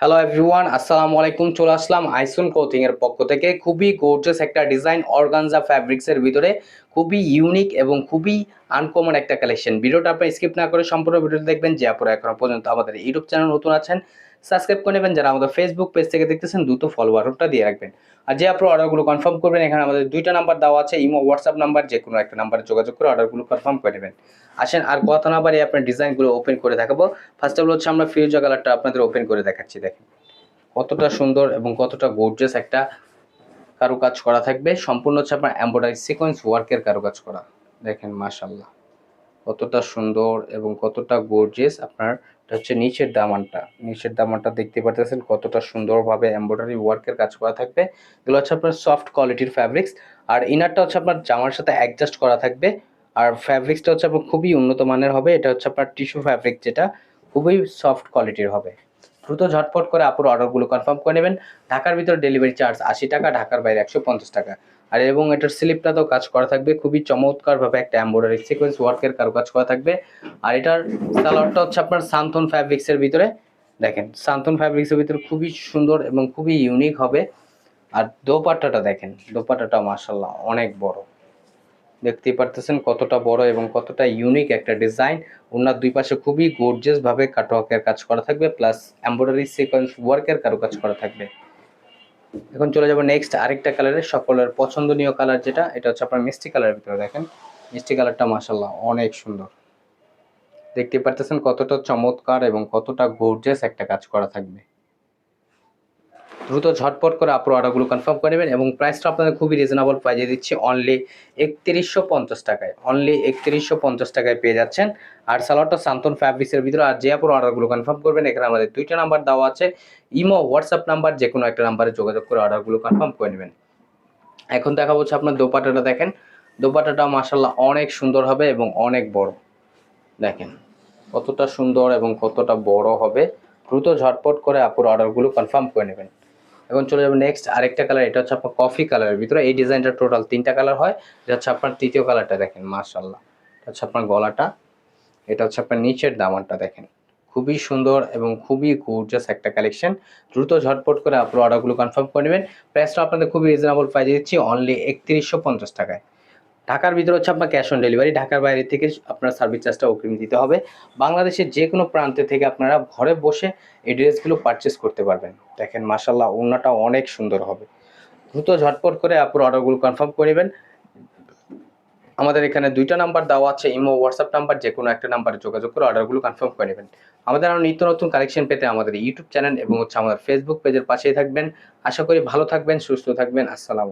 Hello everyone আসসালামু আলাইকুম চলে আসলাম আইসুন ক্লোথিং এর পক্ষ থেকে। খুবই গোর্জাস একটা ডিজাইন অর্গানজা ফ্যাব্রিক্স এর ভিতরে। খুবই ইউনিক এবং খুবই আনকমন একটা কালেকশন ভিডিওটা আপনি স্কিপ না করে সম্পূর্ণ ভিডিওটা দেখবেন। যে আপনারা এখনও পর্যন্ত আমাদের ইউটিউব চ্যানেল নতুন আছেন। সাবস্ক্রাইব করে নেবেন, যারা আমাদের ফেসবুক পেজ থেকে দেখতেছেন, দ্রুত ফলো বাটনটা দিয়ে রাখবেন। আর যে আপনার অর্ডারগুলো কনফার্ম করবেন, এখানে আমাদের দুইটা নাম্বার দেওয়া আছে ইমো হোয়াটসঅ্যাপ নাম্বার যে কোনো একটা নাম্বারে যোগাযোগ করে অর্ডারগুলো কনফার্ম করে নেবেন। আসেন, আর কথা না বাড়িয়ে আপনার ডিজাইনগুলো ওপেন করে দেখাবো। ফার্স্ট অফ অল হচ্ছে আমরা ফিউজা কালারটা আপনাদের ওপেন করে দেখাচ্ছি, দেখেন। কতটা সুন্দর এবং কতটা গোর্জাস একটা কারুকাজ করা থাকবে। সম্পূর্ণ হচ্ছে আপনার এম্ব্রয়ডারি সিকোয়েন্স ওয়ার্কের কারুকাজ করা। দেখেন মাশাল্লাহ কতটা সুন্দর এবং কতটা গর্জিয়াস আপনার এটা হচ্ছে নিচের দামানটা। নিচের দামানটা দেখতে পারতেছেন কতটা সুন্দরভাবে এম্ব্রয়ডারি ওয়ার্কের কাজ করা থাকবে। এগুলো হচ্ছে আপনার সফট কোয়ালিটির ফ্যাব্রিক্স আর ইনারটা হচ্ছে আপনার জামার সাথে অ্যাডজাস্ট করা থাকবে। আর ফ্যাব্রিক্সটা হচ্ছে আপনার খুবই উন্নত মানের হবে। এটা হচ্ছে আপনার টিস্যু ফ্যাব্রিক যেটা খুবই সফট কোয়ালিটির হবে। দ্রুত ঝটপট করে আপুর অর্ডারগুলো কনফার্ম করে নেবেন। ঢাকার ভিতরে ডেলিভারি চার্জ আশি টাকা, ঢাকার বাইরে একশো পঞ্চাশ টাকা। আর এবং এটার স্লিপটাতেও কাজ করা থাকবে, খুবই চমৎকারভাবে একটা এম্ব্রয়ডারি সিকোয়েন্স ওয়ার্কের কারও কাজ করা থাকবে। আর এটার সালোয়ারটা হচ্ছে আপনার সান্থন ফ্যাব্রিক্সের ভিতরে। দেখেন সান্থন ফ্যাব্রিক্সের ভিতরে খুবই সুন্দর এবং খুবই ইউনিক হবে। আর দোপাট্টাটা দেখেন, দোপাট্টাটা মাসাল্লাহ অনেক বড়। দেখতেই পারতেছেন কতটা বড় এবং কতটা ইউনিক একটা ডিজাইন ওনার দুই পাশে খুবই গর্জিয়াস ভাবে কাটওয়ার্কের কাজ করা থাকবে প্লাস এমব্রয়ডারি সিকোয়েন্স ওয়ার্কের কারও কাজ করা থাকবে। এখন চলে যাব নেক্সট আরেকটা কালারের সকলের পছন্দনীয় কালার যেটা, এটা হচ্ছে আপনার মিষ্টি কালারের ভিতরে দেখেন। মিষ্টি কালারটা মাসাল্লাহ অনেক সুন্দর। দেখতে পারতেছেন কতটা চমৎকার এবং কতটা গর্জিয়াস একটা কাজ করা থাকবে। দ্রুত ঝটপট করে আপনার অর্ডারগুলো কনফার্ম করে নেবেন এবং প্রাইসটা আপনাদের খুবই রিজনেবল প্রাইজে দিচ্ছি অনলি একত্রিশশো পঞ্চাশ টাকায়। অনলি একত্রিশশো পঞ্চাশ টাকায় পেয়ে যাচ্ছেন। আর সালোয়ারটা সান্তন ফ্যাব্রিক্সের ভিতরে আর যে আপনার অর্ডারগুলো কনফার্ম করবেন, এখানে আমাদের দুইটা নাম্বার দেওয়া আছে। ইমো হোয়াটসঅ্যাপ নাম্বার যে কোনো একটা নাম্বারে যোগাযোগ করে অর্ডারগুলো কনফার্ম করে নেবেন। এখন দেখা হচ্ছে আপনার দোপাটাটা দেখেন। দোপাটাটা মাসাল্লাহ অনেক সুন্দর হবে এবং অনেক বড়। দেখেন, কতটা সুন্দর এবং কতটা বড় হবে। দ্রুত ঝটপট করে আপুর অর্ডারগুলো কনফার্ম করে নেবেন। এখন চলে যাব নেক্সট আরেকটা কালার এটা হচ্ছে আপনার কফি কালারের ভিতরে। এই ডিজাইনটা টোটাল তিনটা কালার হয়। এটা হচ্ছে আপনার তৃতীয় কালারটা দেখেন মার্শাল্লাহ এটা হচ্ছে আপনার গলাটা। এটা হচ্ছে আপনার নিচের দামানটা দেখেন। খুবই সুন্দর এবং খুবই গর্জাস একটা কালেকশন দ্রুত ঝটপট করে আপনার অর্ডারগুলো কনফার্ম করে নেবেন। প্রাইসটা আপনাদের খুবই রিজনেবল প্রাইজে দিচ্ছি অনলি একত্রিশশো পঞ্চাশ টাকায়। ঢাকার ভিতরে হচ্ছে আপনার ক্যাশ অন ডেলিভারি ঢাকার বাইরে থেকে আপনার সার্ভিস চার্জটা অগ্রিম দিতে হবে। বাংলাদেশের যে কোনো প্রান্তে থেকে আপনারা ঘরে বসে এই ড্রেসগুলো পারচেস করতে পারবেন। দেখেন মাসাল্লাহ ওড়নাটা অনেক সুন্দর হবে। দ্রুত ঝটপট করে আপনার অর্ডারগুলো কনফার্ম করে নেবেন। আমাদের এখানে দুইটা নাম্বার দেওয়া আছে, ইমো হোয়াটসঅ্যাপ নাম্বার যে কোনো একটা নাম্বারে যোগাযোগ করে অর্ডারগুলো কনফার্ম করে নেবেন। আমাদের আরও নিত্য নতুন কালেকশন পেতে আমাদের ইউটিউব চ্যানেল এবং হচ্ছে আমাদের ফেসবুক পেজের পাশেই থাকবেন। আশা করি ভালো থাকবেন, সুস্থ থাকবেন, আসসালামু